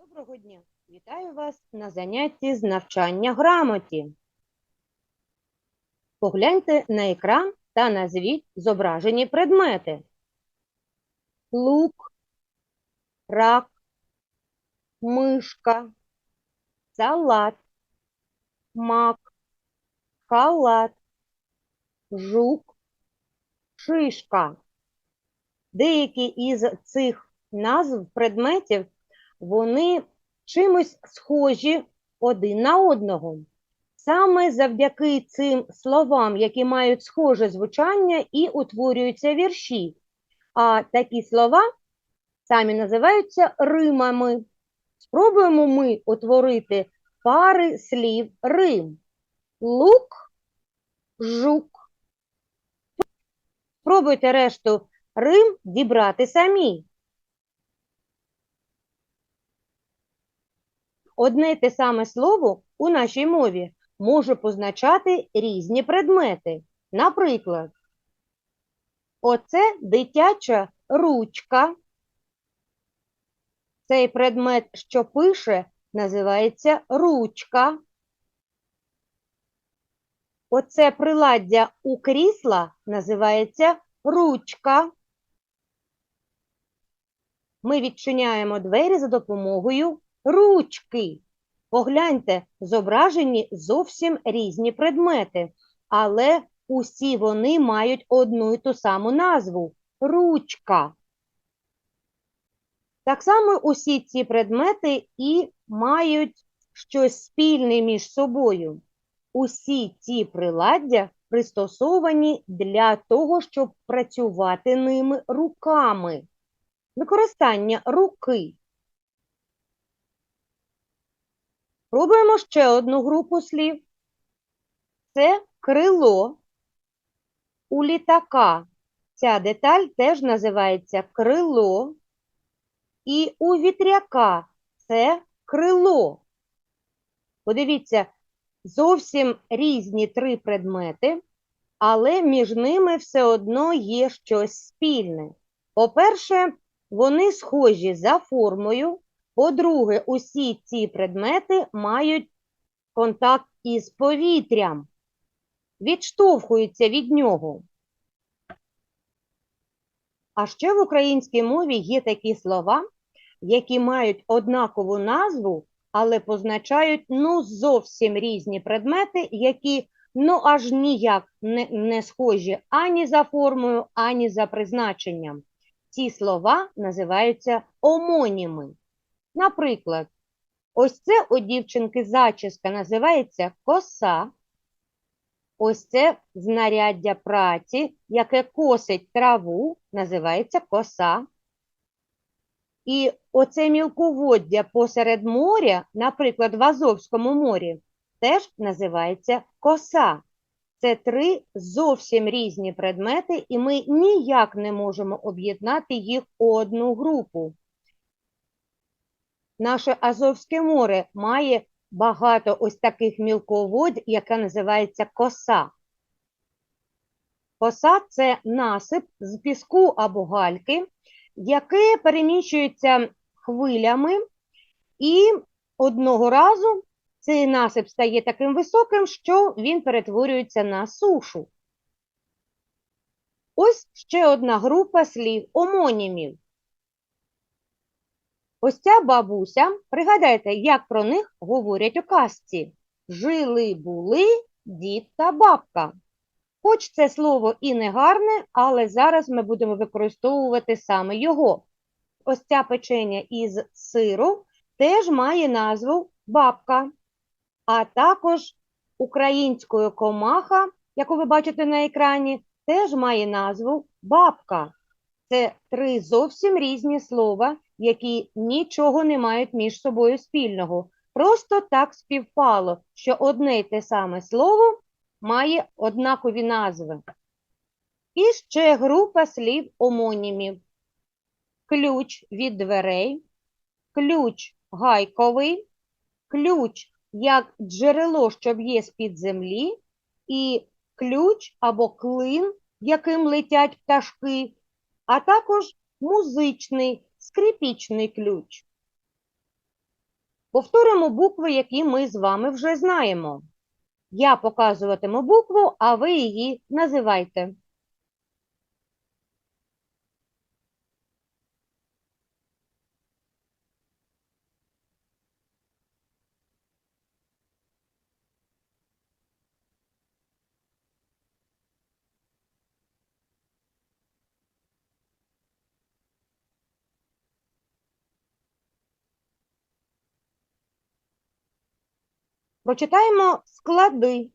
Доброго дня! Вітаю вас на занятті з навчання грамоті. Погляньте на екран та назвіть зображені предмети. Лук, рак, мишка, салат, мак, халат, жук, шишка. Деякі із цих назв предметів вони чимось схожі один на одного. Саме завдяки цим словам, які мають схоже звучання, і утворюються вірші. А такі слова самі називаються римами. Спробуємо ми утворити пари слів рим. Лук, жук. Спробуйте решту рим дібрати самі. Одне те саме слово у нашій мові може позначати різні предмети. Наприклад, оце дитяча ручка. Цей предмет, що пише, називається ручка. Оце приладдя у крісла називається ручка. Ми відчиняємо двері за допомогою ручки. Погляньте, зображені зовсім різні предмети, але усі вони мають одну і ту саму назву ручка. Так само усі ці предмети і мають щось спільне між собою. Усі ці приладдя пристосовані для того, щоб працювати ними руками. Використання руки. Пробуємо ще одну групу слів. Це крило. У літака ця деталь теж називається крило. І у вітряка це крило. Подивіться, зовсім різні три предмети, але між ними все одно є щось спільне. По-перше, вони схожі за формою. По-друге, усі ці предмети мають контакт із повітрям, відштовхуються від нього. А ще в українській мові є такі слова, які мають однакову назву, але позначають ну, зовсім різні предмети, які ну аж ніяк не, не схожі ані за формою, ані за призначенням. Ці слова називаються омоніми. Наприклад, ось це у дівчинки зачіска називається коса. Ось це знаряддя праці, яке косить траву, називається коса. І оце мілководдя посеред моря, наприклад, в Азовському морі, теж називається коса. Це три зовсім різні предмети, і ми ніяк не можемо об'єднати їх у одну групу. Наше Азовське море має багато ось таких мілководь, яка називається коса. Коса це насип з піску або гальки, яке переміщується хвилями, і одного разу цей насип стає таким високим, що він перетворюється на сушу. Ось ще одна група слів омонімів. Ось ця бабуся, пригадайте, як про них говорять у казці. Жили-були дід та бабка. Хоч це слово і не гарне, але зараз ми будемо використовувати саме його. Ось ця печення із сиру теж має назву бабка, а також українською комаха, яку ви бачите на екрані, теж має назву бабка. Це три зовсім різні слова, які нічого не мають між собою спільного. Просто так співпало, що одне й те саме слово має однакові назви. І ще група слів омонімів. Ключ від дверей, ключ гайковий, ключ як джерело, що б'є з-під землі, і ключ або клин, яким летять пташки, а також музичний скрипічний ключ. Повторимо букви, які ми з вами вже знаємо. Я показуватиму букву, а ви її називайте. Прочитаємо склади.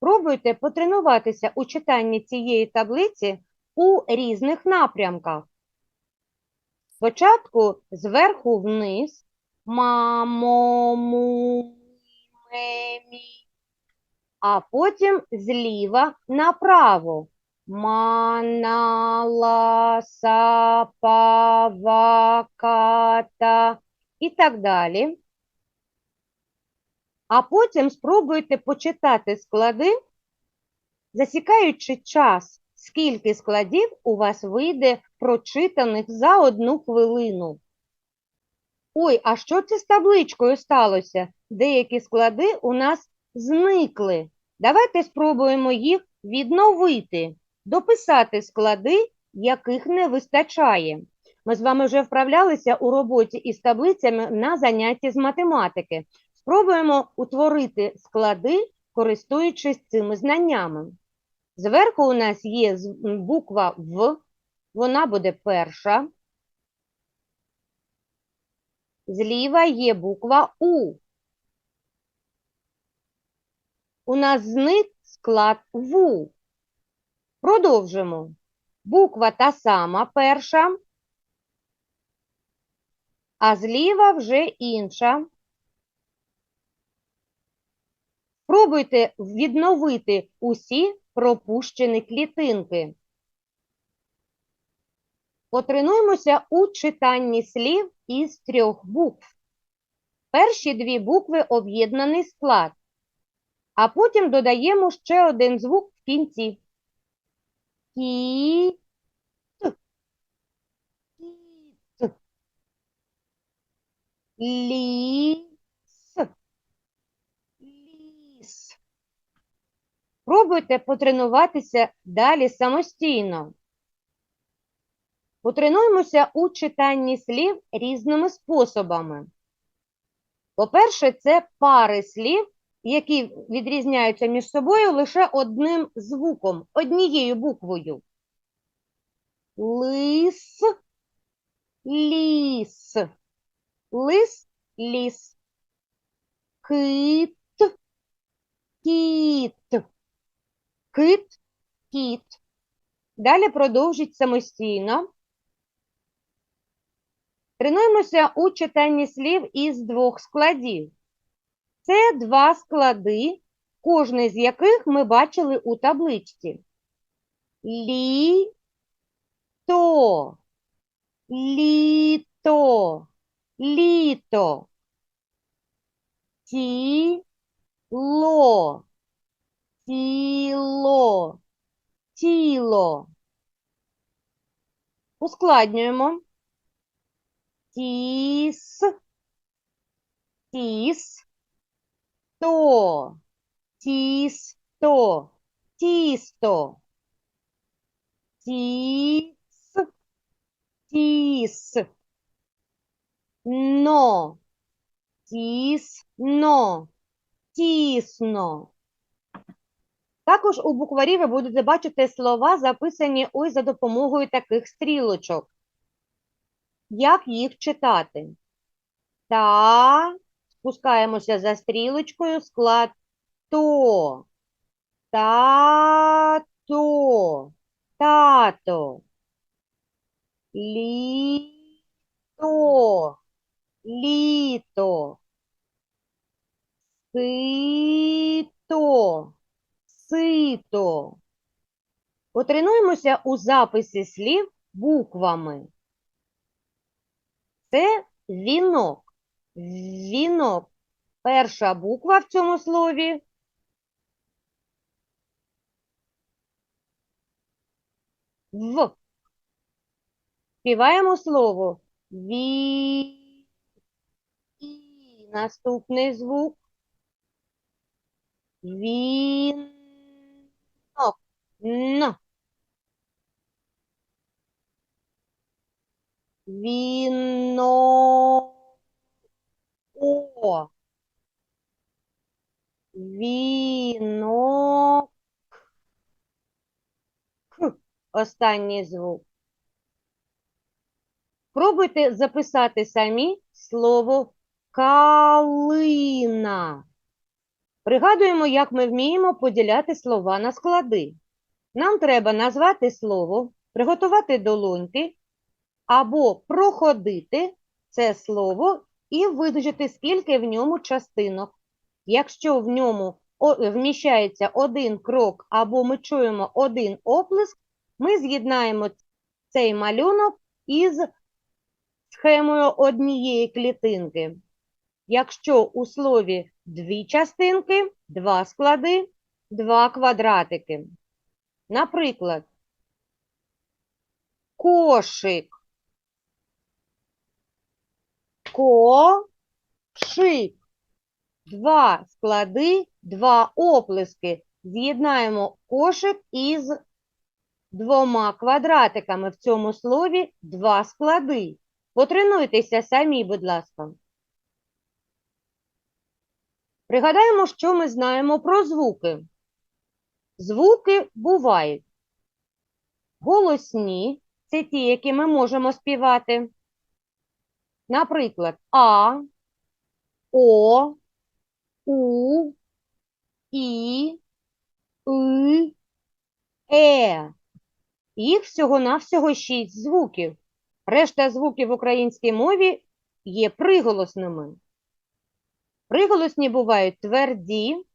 Спробуйте потренуватися у читанні цієї таблиці у різних напрямках. Спочатку зверху вниз мамо, му, а потім зліва направо манала, сапа, і так далі. А потім спробуйте почитати склади, засікаючи час, скільки складів у вас вийде прочитаних за одну хвилину. Ой, а що це з табличкою сталося? Деякі склади у нас зникли. Давайте спробуємо їх відновити, дописати склади, яких не вистачає. Ми з вами вже вправлялися у роботі із таблицями на занятті з математики. Спробуємо утворити склади, користуючись цими знаннями. Зверху у нас є буква В, вона буде перша. Зліва є буква У. У нас зник склад ВУ. Продовжимо. Буква та сама перша, а зліва вже інша. Спробуйте відновити усі пропущені клітинки. Потренуємося у читанні слів із трьох букв. Перші дві букви об'єднаний склад, а потім додаємо ще один звук в кінці. Кі, т, кіт, ліс, ліс. Пробуйте потренуватися далі самостійно. Потренуємося у читанні слів різними способами. По-перше, це пари слів, які відрізняються між собою лише одним звуком, однією буквою. Лис, ліс, лис, ліс. Кит, кіт, кит, кіт. Далі продовжіть самостійно. Тренуємося у читанні слів із двох складів. Це два склади, кожний з яких ми бачили у табличці. Лі-то, літо, літо. Тіло, тіло, тіло. Ускладнюємо. Тіс, тіс, то, тісто, тісто. Тіс, тіс. Но, тісно, тісно. Також у букварі ви будете бачити слова, записані ось за допомогою таких стрілочок. Як їх читати? Та, спускаємося за стрілочкою, склад то. Тато. Тато. Літо. Літо. Сито. Сито. Потренуємося у записі слів буквами. Це вінок. Вінок. Перша буква в цьому слові. В. Співаємо слово ві. І. Наступний звук. Вінок. Н. Віно. О. Вінок. Останній звук. Пробуйте записати самі слово калина. Пригадуємо, як ми вміємо поділяти слова на склади. Нам треба назвати слово, приготувати долоньки або проходити це слово і визначити, скільки в ньому частинок. Якщо в ньому вміщається один крок або ми чуємо один оплеск, ми з'єднаємо цей малюнок із схемою однієї клітинки. Якщо у слові дві частинки, два склади, два квадратики. Наприклад, кошик. Кошик. Два склади, два оплески. З'єднаємо кошик із двома квадратиками. В цьому слові два склади. Потренуйтеся самі, будь ласка. Пригадаємо, що ми знаємо про звуки. Звуки бувають голосні, це ті, які ми можемо співати. Наприклад, А, О, У, І, И, Е. Їх всього-навсього шість звуків. Решта звуків в українській мові є приголосними. Приголосні бувають тверді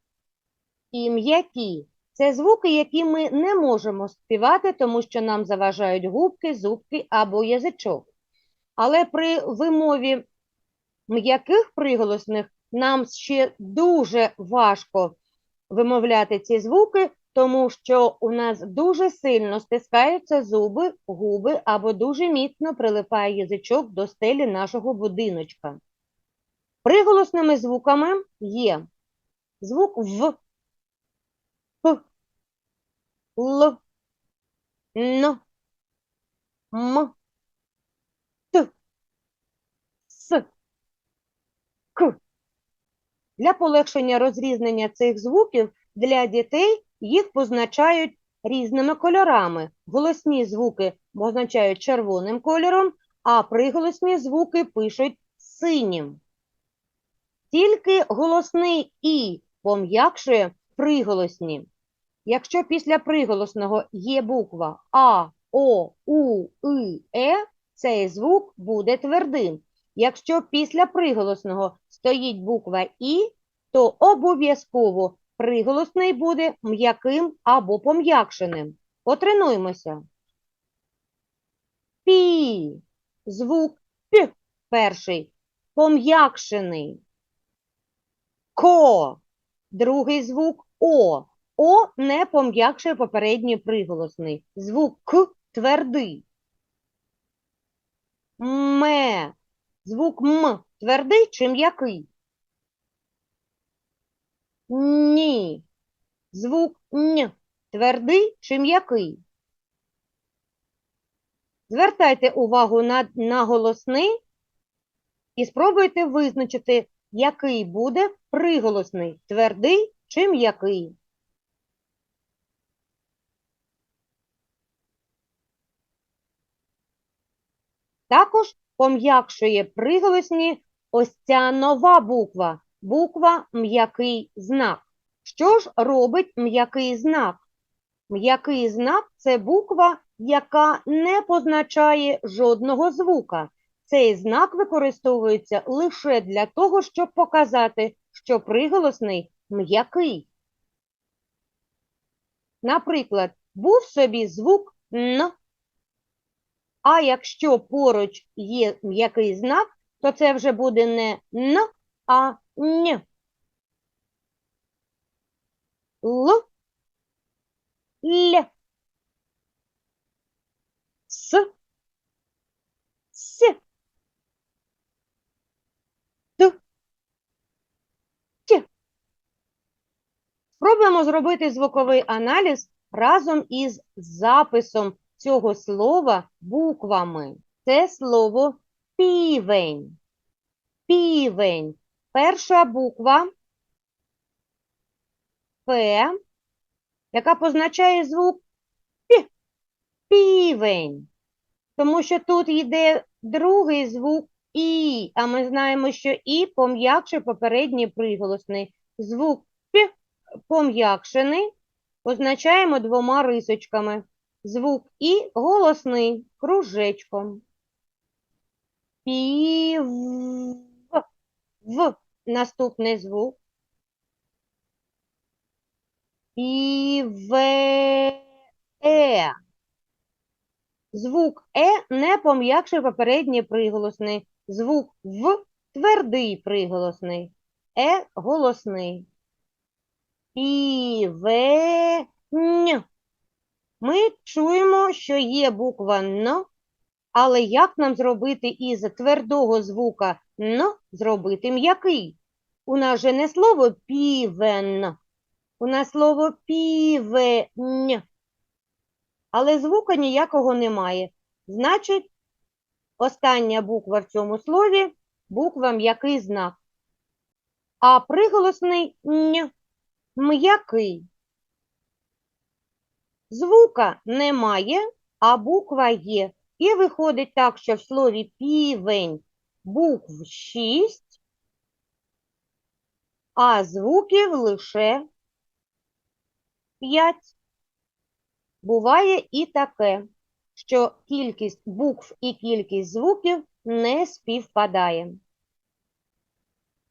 і м'які. Це звуки, які ми не можемо співати, тому що нам заважають губки, зубки або язичок. Але при вимові м'яких приголосних нам ще дуже важко вимовляти ці звуки, тому що у нас дуже сильно стискаються зуби, губи або дуже міцно прилипає язичок до стелі нашого будиночка. Приголосними звуками є звук В, П, Л, Н, М, Т, С, К. Для полегшення розрізнення цих звуків для дітей їх позначають різними кольорами. Голосні звуки позначають червоним кольором, а приголосні звуки пишуть синім. Тільки голосний І пом'якшує приголосні. Якщо після приголосного є буква А, О, У, И, Е, цей звук буде твердим. Якщо після приголосного стоїть буква І, то обов'язково приголосний буде м'яким або пом'якшеним. Потренуємося. Пі. Звук П перший. Пом'якшений. Ко. Другий звук О. О не пом'якшує попередній приголосний. Звук К твердий. Ме. Звук М твердий чи м'який? Ні. Звук Н твердий чи м'який? Звертайте увагу на, на голосний і спробуйте визначити, який буде приголосний, твердий чи м'який. Також пом'якшує приголосні ось ця нова буква, буква м'який знак. Що ж робить м'який знак? М'який знак це буква, яка не позначає жодного звука. Цей знак використовується лише для того, щоб показати, що приголосний м'який. Наприклад, був собі звук Н, а якщо поруч є м'який знак, то це вже буде не Н, а Н. Л, Л, С, С. Спробуємо зробити звуковий аналіз разом із записом цього слова буквами. Це слово півень. Півень. Перша буква П, яка позначає звук П. Півень. Тому що тут йде другий звук І, а ми знаємо, що І пом'якшує попередній приголосний. Звук П пом'якшений позначаємо двома рисочками. Звук І голосний кружечком. Пів. В. Наступний звук. Піве. Е. Звук Е не пом'якшує попередній приголосний. Звук В твердий приголосний. Е голосний. Півень. Ми чуємо, що є буква Н, але як нам зробити із твердого звука Н зробити м'який? У нас же не слово півен, у нас слово півень. Але звука ніякого немає. Значить, остання буква в цьому слові буква м'який знак. А приголосний н м'який. Звука немає, а буква є. І виходить так, що в слові півень букв 6, а звуків лише 5. Буває і таке, що кількість букв і кількість звуків не співпадає.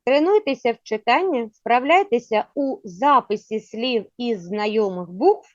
Тренуйтеся в читанні, справляйтеся у записі слів із знайомих букв.